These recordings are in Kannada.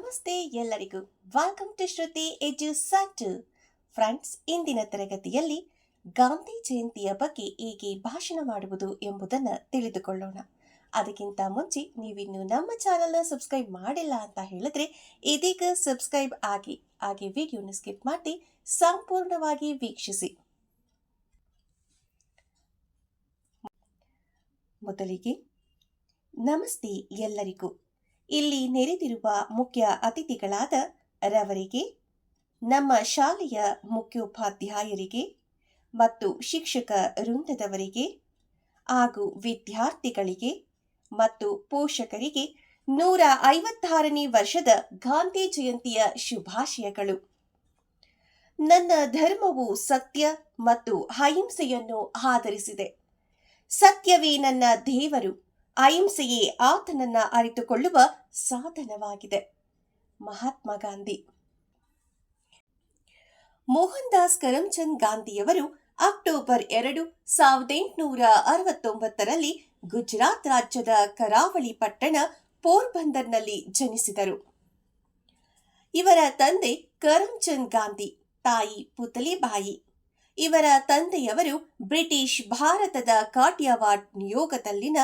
ನಮಸ್ತೆ ಎಲ್ಲರಿಗೂ. Welcome to Shruti edu centre friends ಇಂದಿನ ತರಗತಿಯಲ್ಲಿ ಗಾಂಧಿ ಜಯಂತಿಯ ಬಗ್ಗೆ ಹೇಗೆ ಭಾಷಣ ಮಾಡುವುದು ಎಂಬುದನ್ನು ತಿಳಿದುಕೊಳ್ಳೋಣ. ಅದಕ್ಕಿಂತ ಮುಂಚೆ ನೀವಿನ್ನು ನಮ್ಮ ಚಾನಲ್ನ ಸಬ್ಸ್ಕ್ರೈಬ್ ಮಾಡಿಲ್ಲ ಅಂತ ಹೇಳಿದ್ರೆ ಇದೀಗ ಸಬ್ಸ್ಕ್ರೈಬ್ ಆಗಿ, ಹಾಗೆ ವಿಡಿಯೋನ ಸ್ಕಿಪ್ ಮಾಡಿ ಸಂಪೂರ್ಣವಾಗಿ ವೀಕ್ಷಿಸಿ. ಮೊದಲಿಗೆ, ನಮಸ್ತೆ ಎಲ್ಲರಿಗೂ. ಇಲ್ಲಿ ನೆರೆದಿರುವ ಮುಖ್ಯ ಅತಿಥಿಗಳಾದ ರವರಿಗೆ, ನಮ್ಮ ಶಾಲೆಯ ಮುಖ್ಯೋಪಾಧ್ಯಾಯರಿಗೆ ಮತ್ತು ಶಿಕ್ಷಕ ವೃಂದದವರಿಗೆ ಹಾಗೂ ವಿದ್ಯಾರ್ಥಿಗಳಿಗೆ ಮತ್ತು ಪೋಷಕರಿಗೆ ನೂರ ಐವತ್ತಾರನೇ ವರ್ಷದ ಗಾಂಧಿ ಜಯಂತಿಯ ಶುಭಾಶಯಗಳು. ನನ್ನ ಧರ್ಮವು ಸತ್ಯ ಮತ್ತು ಅಹಿಂಸೆಯನ್ನು ಆಧರಿಸಿದೆ. ಸತ್ಯವೇ ನನ್ನ ದೇವರು. ಅಹಿಂಸೆಯೇ ಆತನನ್ನ ಅರಿತುಕೊಳ್ಳುವ ಸಾಧನವಾಗಿದೆ. ಮಹಾತ್ಮ ಗಾಂಧಿ. ಮೋಹನ್ ದಾಸ್ ಕರಮ್ಚಂದ್ ಗಾಂಧಿಯವರು ಅಕ್ಟೋಬರ್ ಎರಡು ಸಾವಿರದ ಎಂಟುನೂರ ಅರವತ್ತೊಂಬತ್ತರಲ್ಲಿ ಗುಜರಾತ್ ರಾಜ್ಯದ ಕರಾವಳಿ ಪಟ್ಟಣ ಪೋರ್ಬಂದರ್ನಲ್ಲಿ ಜನಿಸಿದರು. ಇವರ ತಂದೆ ಕರಮ್ಚಂದ್ ಗಾಂಧಿ, ತಾಯಿ ಪುತಲಿಬಾಯಿ. ಇವರ ತಂದೆಯವರು ಬ್ರಿಟಿಷ್ ಭಾರತದ ಕಾಟಿಯವಾಡ್ ನಿಯೋಗದಲ್ಲಿನ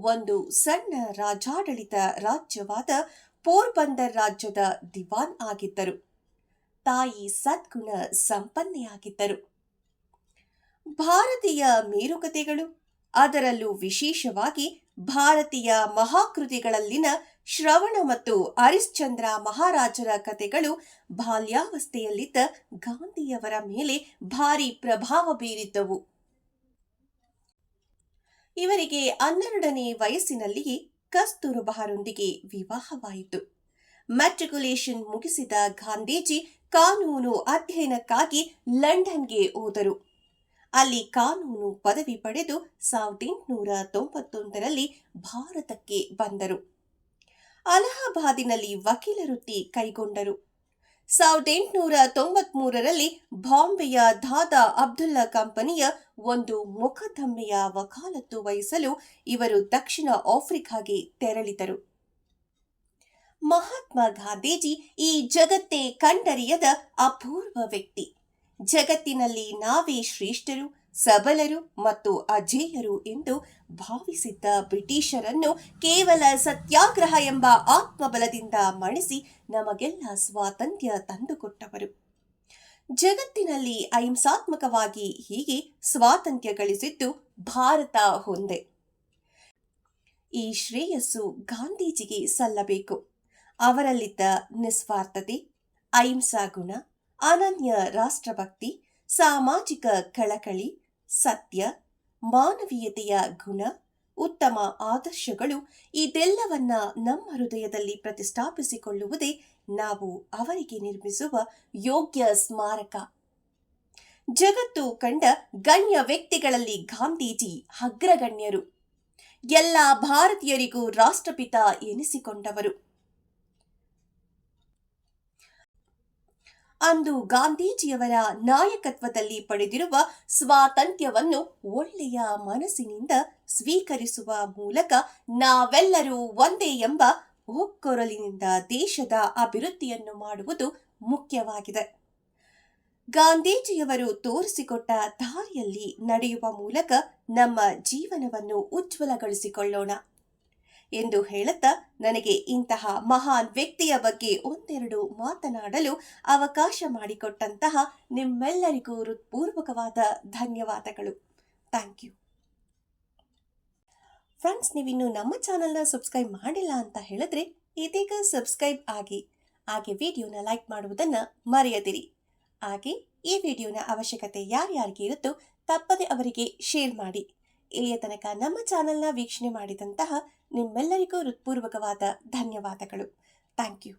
ಒಂದು ಸಣ್ಣ ರಾಜಾಡಳಿತ ರಾಜ್ಯವಾದ ಪೋರ್ಬಂದರ್ ರಾಜ್ಯದ ದಿವಾನ್ ಆಗಿದ್ದರು. ತಾಯಿ ಸದ್ಗುಣ ಸಂಪನ್ನೆಯಾಗಿದ್ದರು. ಭಾರತೀಯ ಮೇರುಕತೆಗಳು, ಅದರಲ್ಲೂ ವಿಶೇಷವಾಗಿ ಭಾರತೀಯ ಮಹಾಕೃತಿಗಳಲ್ಲಿನ ಶ್ರವಣ ಮತ್ತು ಹರಿಶ್ಚಂದ್ರ ಮಹಾರಾಜರ ಕಥೆಗಳು ಬಾಲ್ಯಾವಸ್ಥೆಯಲ್ಲಿದ್ದ ಗಾಂಧಿಯವರ ಮೇಲೆ ಭಾರಿ ಪ್ರಭಾವ ಬೀರಿದ್ದವು. ಇವರಿಗೆ ಹನ್ನೆರಡನೇ ವಯಸ್ಸಿನಲ್ಲಿಯೇ ಕಸ್ತೂರಬಾರೊಂದಿಗೆ ವಿವಾಹವಾಯಿತು. ಮೆಟ್ರಿಕ್ಯುಲೇಷನ್ ಮುಗಿಸಿದ ಗಾಂಧೀಜಿ ಕಾನೂನು ಅಧ್ಯಯನಕ್ಕಾಗಿ ಲಂಡನ್ಗೆ ಹೋದರು. ಅಲ್ಲಿ ಕಾನೂನು ಪದವಿ ಪಡೆದು ಸಾವಿರದ ಎಂಟುನೂರ ತೊಂಬತ್ತೊಂದರಲ್ಲಿ ಭಾರತಕ್ಕೆ ಬಂದರು. ಅಲಹಾಬಾದಿನಲ್ಲಿ ವಕೀಲ ವೃತ್ತಿ ಕೈಗೊಂಡರು. ಸಾವಿರದ ಎಂಟುನೂರ ತೊಂಬತ್ಮೂರರಲ್ಲಿ ಬಾಂಬೆಯ ದಾದಾ ಅಬ್ದುಲ್ಲಾ ಕಂಪನಿಯ ಒಂದು ಮೊಕದ್ದಮೆಯ ವಕಾಲತ್ತು ವಹಿಸಲು ಇವರು ದಕ್ಷಿಣ ಆಫ್ರಿಕಾಗೆ ತೆರಳಿದರು. ಮಹಾತ್ಮ ಗಾಂಧೀಜಿ ಈ ಜಗತ್ತೇ ಕಂಡರಿಯದ ಅಪೂರ್ವ ವ್ಯಕ್ತಿ. ಜಗತ್ತಿನಲ್ಲಿ ನಾವೇ ಶ್ರೇಷ್ಠರು ಸಬಲರು ಮತ್ತು ಅಜೇಯರು ಎಂದು ಭಾವಿಸಿದ್ದ ಬ್ರಿಟಿಷರನ್ನು ಕೇವಲ ಸತ್ಯಾಗ್ರಹ ಎಂಬ ಆತ್ಮಬಲದಿಂದ ಮಣಿಸಿ ನಮಗೆಲ್ಲ ಸ್ವಾತಂತ್ರ್ಯ ತಂದುಕೊಟ್ಟವರು. ಜಗತ್ತಿನಲ್ಲಿ ಅಹಿಂಸಾತ್ಮಕವಾಗಿ ಹೀಗೆ ಸ್ವಾತಂತ್ರ್ಯ ಗಳಿಸಿದ್ದು ಭಾರತ ಹೊಂದೆ ಈ ಶ್ರೇಯಸ್ಸು ಗಾಂಧೀಜಿಗೆ ಸಲ್ಲಬೇಕು. ಅವರಲ್ಲಿದ್ದ ನಿಸ್ವಾರ್ಥತೆ, ಅಹಿಂಸಾ ಗುಣ, ಅನನ್ಯ ರಾಷ್ಟ್ರಭಕ್ತಿ, ಸಾಮಾಜಿಕ ಕಳಕಳಿ ಸತ್ಯ, ಮಾನವೀಯತೆಯ ಗುಣ, ಉತ್ತಮ ಆದರ್ಶಗಳು ಇದೆಲ್ಲವನ್ನ ನಮ್ಮ ಹೃದಯದಲ್ಲಿ ಪ್ರತಿಷ್ಠಾಪಿಸಿಕೊಳ್ಳುವುದೇ ನಾವು ಅವರಿಗೆ ನಿರ್ಮಿಸುವ ಯೋಗ್ಯ ಸ್ಮಾರಕ. ಜಗತ್ತು ಕಂಡ ಗಣ್ಯ ವ್ಯಕ್ತಿಗಳಲ್ಲಿ ಗಾಂಧೀಜಿ ಅಗ್ರಗಣ್ಯರು. ಎಲ್ಲ ಭಾರತೀಯರಿಗೂ ರಾಷ್ಟ್ರಪಿತ ಎನಿಸಿಕೊಂಡವರು. ಅಂದು ಗಾಂಧೀಜಿಯವರ ನಾಯಕತ್ವದಲ್ಲಿ ಪಡೆದಿರುವ ಸ್ವಾತಂತ್ರ್ಯವನ್ನು ಒಳ್ಳೆಯ ಮನಸ್ಸಿನಿಂದ ಸ್ವೀಕರಿಸುವ ಮೂಲಕ ನಾವೆಲ್ಲರೂ ಒಂದೇ ಎಂಬ ಒಕ್ಕೊರಲಿನಿಂದ ದೇಶದ ಅಭಿವೃದ್ಧಿಯನ್ನು ಮಾಡುವುದು ಮುಖ್ಯವಾಗಿದೆ. ಗಾಂಧೀಜಿಯವರು ತೋರಿಸಿಕೊಟ್ಟ ದಾರಿಯಲ್ಲಿ ನಡೆಯುವ ಮೂಲಕ ನಮ್ಮ ಜೀವನವನ್ನು ಉಜ್ವಲಗೊಳಿಸಿಕೊಳ್ಳೋಣ. ಎಂದು ಹೇಳುತ್ತಾ ನನಗೆ ಇಂತಹ ಮಹಾನ್ ವ್ಯಕ್ತಿಯ ಬಗ್ಗೆ ಒಂದೆರಡು ಮಾತನಾಡಲು ಅವಕಾಶ ಮಾಡಿಕೊಟ್ಟಂತಹ ನಿಮ್ಮೆಲ್ಲರಿಗೂ ಹೃತ್ಪೂರ್ವಕವಾದ ಧನ್ಯವಾದಗಳು. ಥ್ಯಾಂಕ್ ಯು ಫ್ರೆಂಡ್ಸ್ ನೀವಿನ್ನು ನಮ್ಮ ಚಾನಲ್ನ ಸಬ್ಸ್ಕ್ರೈಬ್ ಮಾಡಿಲ್ಲ ಅಂತ ಹೇಳಿದ್ರೆ ಇದೀಗ ಸಬ್ಸ್ಕ್ರೈಬ್ ಆಗಿ, ಹಾಗೆ ವಿಡಿಯೋನ ಲೈಕ್ ಮಾಡುವುದನ್ನು ಮರೆಯದಿರಿ. ಹಾಗೆ ಈ ವಿಡಿಯೋನ ಅವಶ್ಯಕತೆ ಯಾರ್ಯಾರಿಗೆ ಇರುತ್ತೋ ತಪ್ಪದೆ ಅವರಿಗೆ ಶೇರ್ ಮಾಡಿ. ಇಲ್ಲಿಯ ತನಕ ನಮ್ಮ ಚಾನೆಲ್ನ ವೀಕ್ಷಣೆ ಮಾಡಿದಂತಹ ನಿಮ್ಮೆಲ್ಲರಿಗೂ ಹೃತ್ಪೂರ್ವಕವಾದ ಧನ್ಯವಾದಗಳು. Thank you.